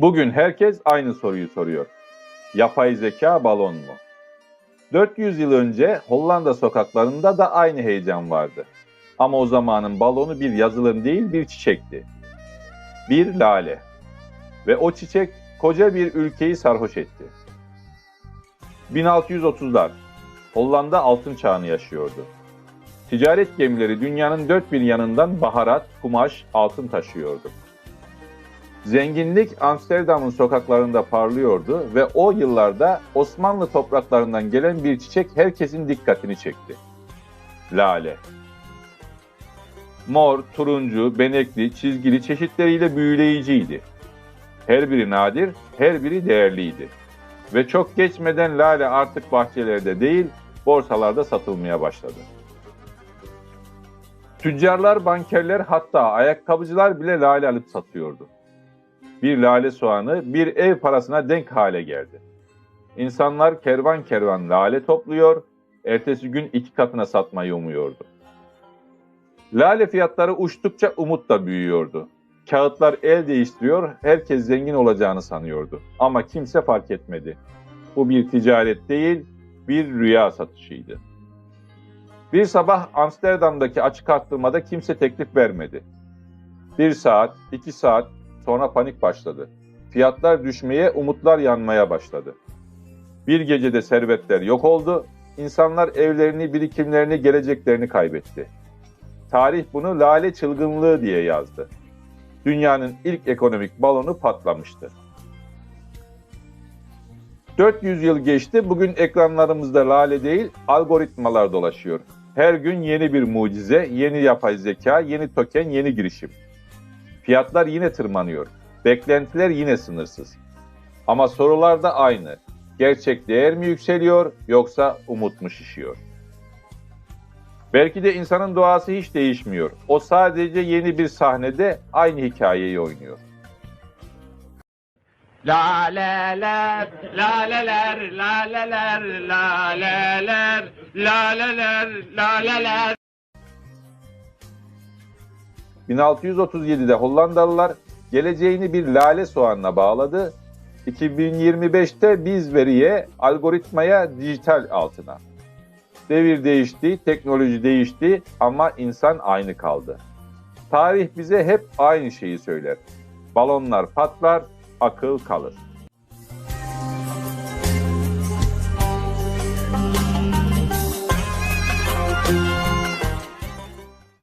Bugün herkes aynı soruyu soruyor. Yapay zeka balon mu? 400 yıl önce Hollanda sokaklarında da aynı heyecan vardı. Ama o zamanın balonu bir yazılım değil bir çiçekti. Bir lale. Ve o çiçek koca bir ülkeyi sarhoş etti. 1630'lar. Hollanda altın çağını yaşıyordu. Ticaret gemileri dünyanın dört bir yanından baharat, kumaş, altın taşıyordu. Zenginlik Amsterdam'ın sokaklarında parlıyordu ve o yıllarda Osmanlı topraklarından gelen bir çiçek herkesin dikkatini çekti. Lale. Mor, turuncu, benekli, çizgili çeşitleriyle büyüleyiciydi. Her biri nadir, her biri değerliydi. Ve çok geçmeden lale artık bahçelerde değil, borsalarda satılmaya başladı. Tüccarlar, bankerler hatta ayakkabıcılar bile lale alıp satıyordu. Bir lale soğanı bir ev parasına denk hale geldi. İnsanlar kervan kervan lale topluyor, ertesi gün iki katına satmayı umuyordu. Lale fiyatları uçtukça umut da büyüyordu. Kağıtlar el değiştiriyor, herkes zengin olacağını sanıyordu. Ama kimse fark etmedi. Bu bir ticaret değil, bir rüya satışıydı. Bir sabah Amsterdam'daki açık arttırmada kimse teklif vermedi. Bir saat, iki saat sonra panik başladı. Fiyatlar düşmeye, umutlar yanmaya başladı. Bir gecede servetler yok oldu, insanlar evlerini, birikimlerini, geleceklerini kaybetti. Tarih bunu lale çılgınlığı diye yazdı. Dünyanın ilk ekonomik balonu patlamıştı. 400 yıl geçti, bugün ekranlarımızda lale değil, algoritmalar dolaşıyor. Her gün yeni bir mucize, yeni yapay zeka, yeni token, yeni girişim. Fiyatlar yine tırmanıyor. Beklentiler yine sınırsız. Ama sorular da aynı. Gerçek değer mi yükseliyor yoksa umut mu şişiyor? Belki de insanın doğası hiç değişmiyor. O sadece yeni bir sahnede aynı hikayeyi oynuyor. Laleler, laleler, laleler, laleler, laleler, laleler. 1637'de Hollandalılar geleceğini bir lale soğanına bağladı. 2025'te biz veriye, algoritmaya, dijital altına. Devir değişti, teknoloji değişti ama insan aynı kaldı. Tarih bize hep aynı şeyi söyler. Balonlar patlar, akıl kalır.